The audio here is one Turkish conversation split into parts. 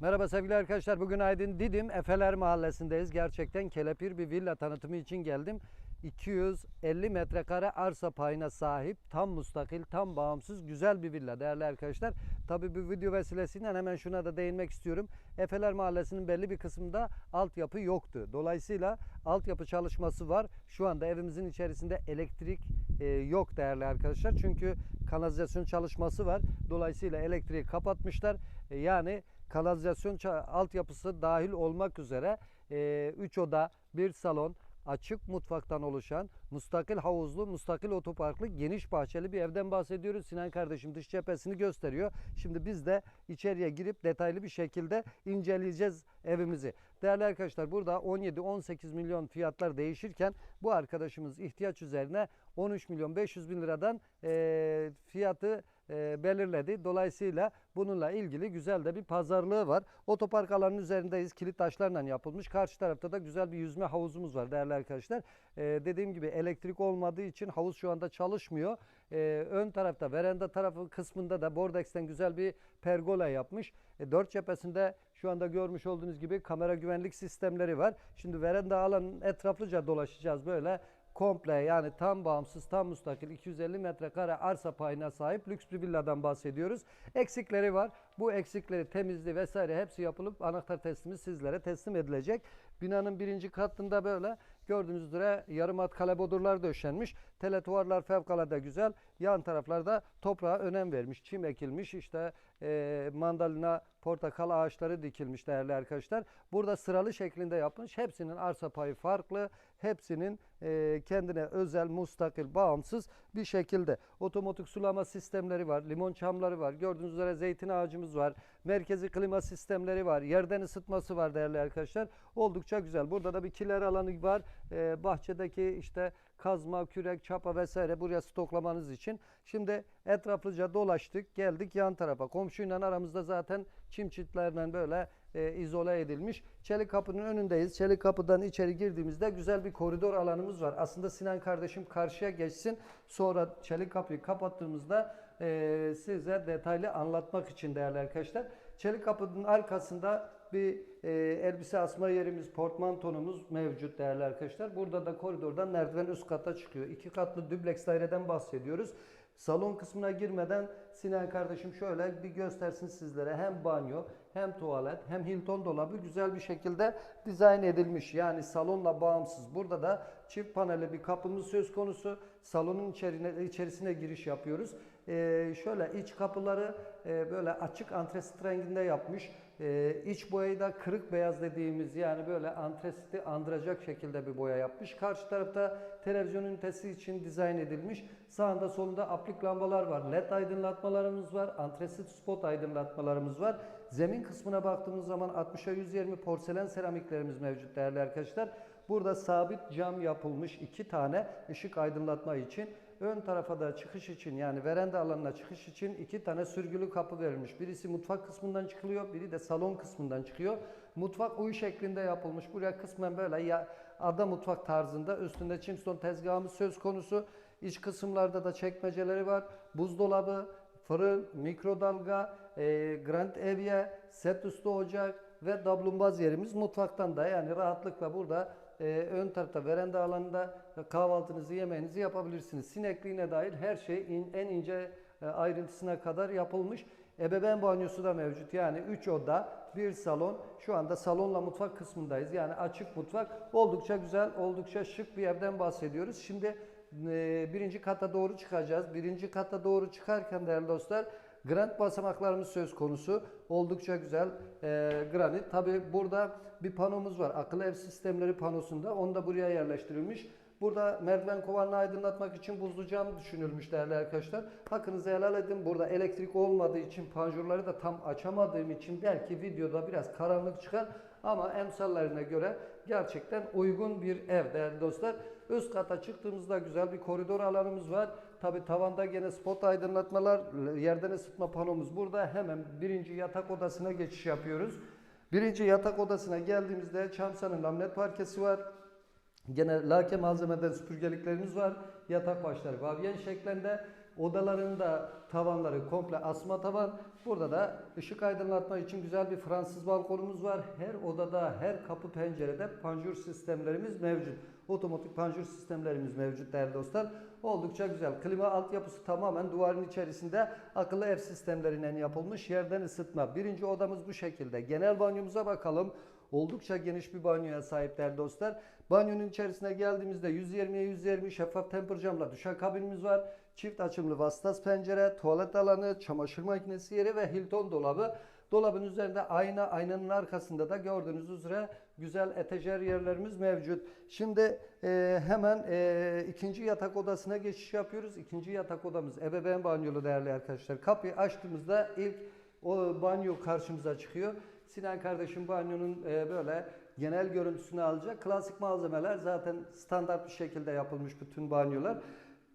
Merhaba sevgili arkadaşlar. Bugün Aydın Didim Efeler Mahallesi'ndeyiz. Gerçekten kelepir bir villa tanıtımı için geldim. 250 metrekare arsa payına sahip, tam mustakil, tam bağımsız, güzel bir villa değerli arkadaşlar. Tabii bu video vesilesiyle hemen şuna da değinmek istiyorum. Efeler Mahallesi'nin belli bir kısmında altyapı yoktu. Dolayısıyla altyapı çalışması var. Şu anda evimizin içerisinde elektrik e, yok değerli arkadaşlar. Çünkü kanalizasyon çalışması var. Dolayısıyla elektriği kapatmışlar. E, yani kanalizasyon altyapısı dahil olmak üzere 3 oda, bir salon, açık mutfaktan oluşan mustakil havuzlu, mustakil otoparklı, geniş bahçeli bir evden bahsediyoruz. Sinan kardeşim dış cephesini gösteriyor. Şimdi biz de içeriye girip detaylı bir şekilde inceleyeceğiz evimizi. Değerli arkadaşlar burada 17-18 milyon fiyatlar değişirken bu arkadaşımız ihtiyaç üzerine 13 milyon 500 bin liradan eee, fiyatı e, belirledi. Dolayısıyla bununla ilgili güzel de bir pazarlığı var. Otopark alanının üzerindeyiz. Kilit taşlarla yapılmış. Karşı tarafta da güzel bir yüzme havuzumuz var değerli arkadaşlar. E, dediğim gibi elektrik olmadığı için havuz şu anda çalışmıyor. E, ön tarafta veranda tarafı kısmında da Bordex'ten güzel bir pergola yapmış. Dört cephesinde şu anda görmüş olduğunuz gibi kamera güvenlik sistemleri var. Şimdi veranda alanın etraflıca dolaşacağız böyle komple yani tam bağımsız, tam müstakil 250 metrekare arsa payına sahip lüks bir villadan bahsediyoruz. Eksikleri var. Bu eksikleri temizliği vesaire hepsi yapılıp anahtar teslimi sizlere teslim edilecek. Binanın birinci katında böyle gördüğünüz üzere yarım at kalebodurlar döşenmiş. Teletuvarlar fevkalade güzel. Yan taraflarda toprağa önem vermiş. Çim ekilmiş. işte e, mandalina, portakal ağaçları dikilmiş değerli arkadaşlar. Burada sıralı şeklinde yapmış. Hepsinin arsa payı farklı. Hepsinin e, kendine özel, mustakil, bağımsız bir şekilde. Otomatik sulama sistemleri var. Limon çamları var. Gördüğünüz üzere zeytin ağacımız var. Merkezi klima sistemleri var. Yerden ısıtması var değerli arkadaşlar. Oldukça güzel. Burada da bir kiler alanı var. E, bahçedeki işte kazma, kürek, çapa vesaire buraya stoklamanız için. Şimdi etraflıca dolaştık. Geldik yan tarafa. Komşuyla aramızda zaten çim çitlerle böyle e, izole edilmiş. Çelik kapının önündeyiz. Çelik kapıdan içeri girdiğimizde güzel bir koridor alanımız var. Aslında Sinan kardeşim karşıya geçsin. Sonra çelik kapıyı kapattığımızda e, size detaylı anlatmak için değerli arkadaşlar. Çelik kapının arkasında bir e, elbise asma yerimiz, portmantonumuz mevcut değerli arkadaşlar. Burada da koridordan merdiven üst kata çıkıyor. İki katlı dübleks daireden bahsediyoruz. Salon kısmına girmeden Sinan kardeşim şöyle bir göstersin sizlere. Hem banyo, hem tuvalet, hem Hilton dolabı güzel bir şekilde dizayn edilmiş. Yani salonla bağımsız. Burada da çift paneli bir kapımız söz konusu. Salonun içerine, içerisine giriş yapıyoruz. Ee, şöyle iç kapıları e, böyle açık antresit renginde yapmış. Ee, iç boyayı da kırık beyaz dediğimiz yani böyle antresiti andıracak şekilde bir boya yapmış. Karşı tarafta televizyon ünitesi için dizayn edilmiş. Sağında solunda aplik lambalar var. LED aydınlatmalarımız var. Antresit spot aydınlatmalarımız var. Zemin kısmına baktığımız zaman 60'a 120 porselen seramiklerimiz mevcut değerli arkadaşlar. Burada sabit cam yapılmış iki tane ışık aydınlatma için. Ön tarafa da çıkış için yani veranda alanına çıkış için iki tane sürgülü kapı verilmiş. Birisi mutfak kısmından çıkılıyor, biri de salon kısmından çıkıyor. Mutfak uyu şeklinde yapılmış. Buraya kısmen böyle ya ada mutfak tarzında üstünde çimston tezgahımız söz konusu. İç kısımlarda da çekmeceleri var. Buzdolabı, fırın, mikrodalga, e, grand evye, set üstü ocak ve dablumbaz yerimiz mutfaktan da yani rahatlıkla burada e, ön tarafta veranda alanında kahvaltınızı yemeğinizi yapabilirsiniz. Sinekliğine dahil her şey in- en ince e, ayrıntısına kadar yapılmış. Ebeveyn banyosu da mevcut. Yani 3 oda, bir salon. Şu anda salonla mutfak kısmındayız. Yani açık mutfak. Oldukça güzel, oldukça şık bir evden bahsediyoruz. Şimdi e, birinci kata doğru çıkacağız. Birinci kata doğru çıkarken değerli dostlar Granit basamaklarımız söz konusu. Oldukça güzel e, granit. Tabi burada bir panomuz var. Akıllı ev sistemleri panosunda. Onu da buraya yerleştirilmiş. Burada merdiven kovanını aydınlatmak için buzlu cam düşünülmüş değerli arkadaşlar. Hakkınızı helal edin. Burada elektrik olmadığı için panjurları da tam açamadığım için belki videoda biraz karanlık çıkar. Ama emsallerine göre gerçekten uygun bir ev değerli dostlar. Üst kata çıktığımızda güzel bir koridor alanımız var. Tabi tavanda gene spot aydınlatmalar, yerden ısıtma panomuz burada. Hemen birinci yatak odasına geçiş yapıyoruz. Birinci yatak odasına geldiğimizde Çamsa'nın lamnet parkesi var. Gene lake malzemeden süpürgeliklerimiz var. Yatak başları vavyen şeklinde. Odalarında tavanları komple asma tavan. Burada da ışık aydınlatma için güzel bir Fransız balkonumuz var. Her odada, her kapı pencerede panjur sistemlerimiz mevcut. Otomatik panjur sistemlerimiz mevcut değerli dostlar. Oldukça güzel. Klima altyapısı tamamen duvarın içerisinde akıllı ev sistemlerinden yapılmış yerden ısıtma. Birinci odamız bu şekilde. Genel banyomuza bakalım. Oldukça geniş bir banyoya sahip değerli dostlar. Banyonun içerisine geldiğimizde 120'ye 120 şeffaf temper camla duşakabinimiz var. Çift açımlı vasıtas pencere, tuvalet alanı, çamaşır makinesi yeri ve Hilton dolabı. Dolabın üzerinde ayna, aynanın arkasında da gördüğünüz üzere güzel etejer yerlerimiz mevcut. Şimdi e, hemen e, ikinci yatak odasına geçiş yapıyoruz. İkinci yatak odamız ebeveyn banyolu değerli arkadaşlar. Kapıyı açtığımızda ilk o banyo karşımıza çıkıyor. Sinan kardeşim banyonun e, böyle genel görüntüsünü alacak. Klasik malzemeler zaten standart bir şekilde yapılmış bütün banyolar.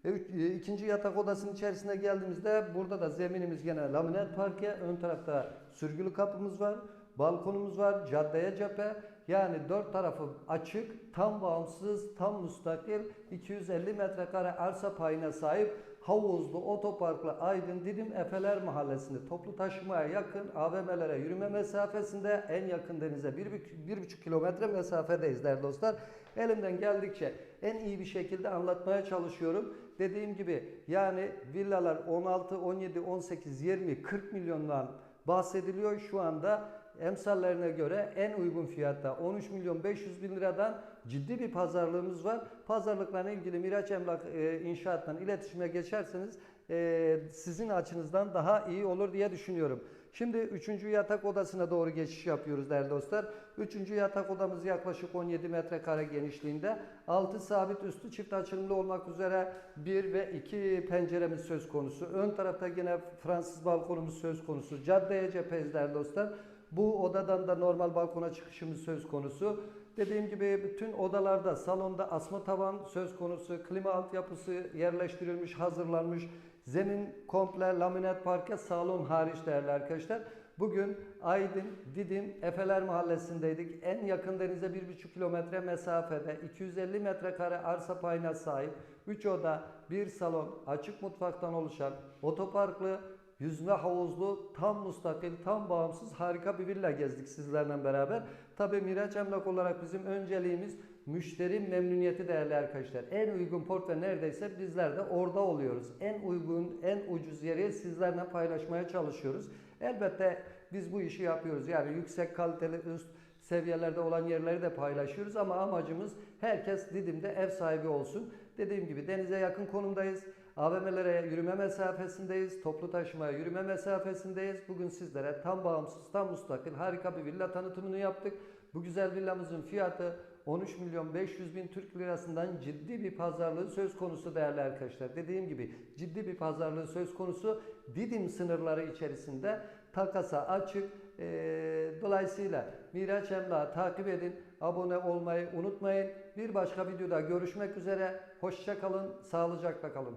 E, e, İkinci yatak odasının içerisine geldiğimizde burada da zeminimiz gene laminat parke. Ön tarafta sürgülü kapımız var. Balkonumuz var. Caddeye cephe. Yani dört tarafı açık, tam bağımsız, tam müstakil 250 metrekare arsa payına sahip havuzlu, otoparklı Aydın Didim Efeler Mahallesi'nde toplu taşımaya yakın AVM'lere yürüme mesafesinde en yakın denize 1,5 kilometre mesafedeyiz değerli dostlar. Elimden geldikçe en iyi bir şekilde anlatmaya çalışıyorum. Dediğim gibi yani villalar 16, 17, 18, 20, 40 milyondan bahsediliyor şu anda. Emsallerine göre en uygun fiyatta 13 milyon 500 bin liradan ciddi bir pazarlığımız var. Pazarlıklarla ilgili Miraç Emlak e, İnşaat'tan iletişime geçerseniz e, sizin açınızdan daha iyi olur diye düşünüyorum. Şimdi 3. yatak odasına doğru geçiş yapıyoruz değerli dostlar. 3. yatak odamız yaklaşık 17 metrekare genişliğinde. 6 sabit üstü çift açılımlı olmak üzere 1 ve 2 penceremiz söz konusu. Ön tarafta yine Fransız balkonumuz söz konusu. Caddeye cepheyiz değerli dostlar. Bu odadan da normal balkona çıkışımız söz konusu. Dediğim gibi bütün odalarda, salonda asma tavan söz konusu, klima altyapısı yerleştirilmiş, hazırlanmış. Zemin komple laminat parke, salon hariç değerli arkadaşlar. Bugün Aydın, Didim, Efeler Mahallesi'ndeydik. En yakın denize 1,5 kilometre mesafede 250 metrekare arsa payına sahip 3 oda, 1 salon, açık mutfaktan oluşan otoparklı, yüzme havuzlu, tam müstakil, tam bağımsız harika bir villa gezdik sizlerle beraber. Tabii Miraç Emlak olarak bizim önceliğimiz müşteri memnuniyeti değerli arkadaşlar. En uygun portföy neredeyse bizler de orada oluyoruz. En uygun, en ucuz yeri sizlerle paylaşmaya çalışıyoruz. Elbette biz bu işi yapıyoruz. Yani yüksek kaliteli üst seviyelerde olan yerleri de paylaşıyoruz ama amacımız herkes Didim'de ev sahibi olsun. Dediğim gibi denize yakın konumdayız. AVM'lere yürüme mesafesindeyiz. Toplu taşımaya yürüme mesafesindeyiz. Bugün sizlere tam bağımsız, tam müstakil harika bir villa tanıtımını yaptık. Bu güzel villamızın fiyatı 13 milyon 500 bin Türk lirasından ciddi bir pazarlığı söz konusu değerli arkadaşlar. Dediğim gibi ciddi bir pazarlığı söz konusu. Didim sınırları içerisinde takasa açık. Ee, dolayısıyla Miraç Emlak'ı takip edin. Abone olmayı unutmayın. Bir başka videoda görüşmek üzere. Hoşça kalın, sağlıcakla kalın.